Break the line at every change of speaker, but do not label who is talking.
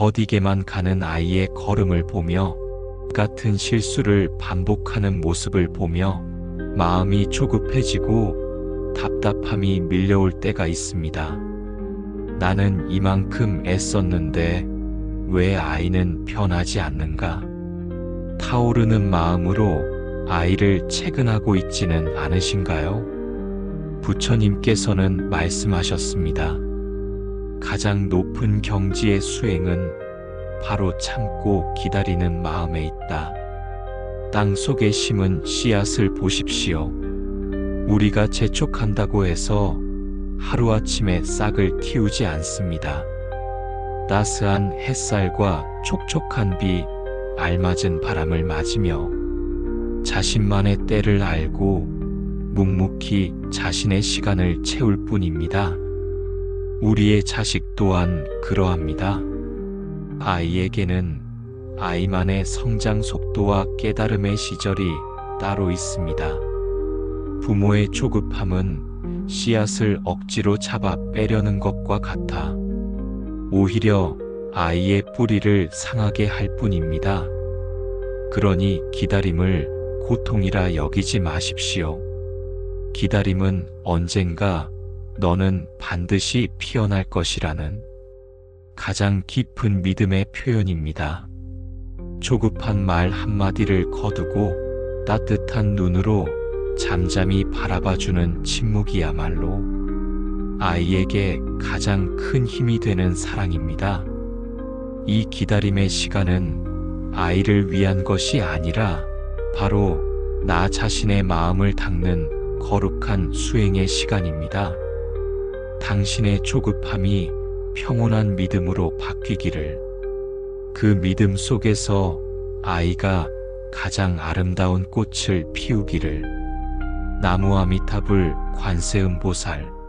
더디게만 가는 아이의 걸음을 보며 같은 실수를 반복하는 모습을 보며 마음이 조급해지고 답답함이 밀려올 때가 있습니다. 나는 이만큼 애썼는데 왜 아이는 변하지 않는가? 타오르는 마음으로 아이를 채근하고 있지는 않으신가요? 부처님께서는 말씀하셨습니다. 가장 높은 경지의 수행은 바로 참고 기다리는 마음에 있다. 땅 속에 심은 씨앗을 보십시오. 우리가 재촉한다고 해서 하루아침에 싹을 틔우지 않습니다. 따스한 햇살과 촉촉한 비, 알맞은 바람을 맞으며 자신만의 때를 알고 묵묵히 자신의 시간을 채울 뿐입니다. 우리의 자식 또한 그러합니다. 아이에게는 아이만의 성장 속도와 깨달음의 시절이 따로 있습니다. 부모의 조급함은 씨앗을 억지로 잡아 빼려는 것과 같아 오히려 아이의 뿌리를 상하게 할 뿐입니다. 그러니 기다림을 고통이라 여기지 마십시오. 기다림은 언젠가 너는 반드시 피어날 것이라는 가장 깊은 믿음의 표현입니다. 조급한 말 한마디를 거두고 따뜻한 눈으로 잠잠히 바라봐주는 침묵이야말로 아이에게 가장 큰 힘이 되는 사랑입니다. 이 기다림의 시간은 아이를 위한 것이 아니라 바로 나 자신의 마음을 닦는 거룩한 수행의 시간입니다. 당신의 조급함이 평온한 믿음으로 바뀌기를. 그 믿음 속에서 아이가 가장 아름다운 꽃을 피우기를. 나무 아미타불 관세음보살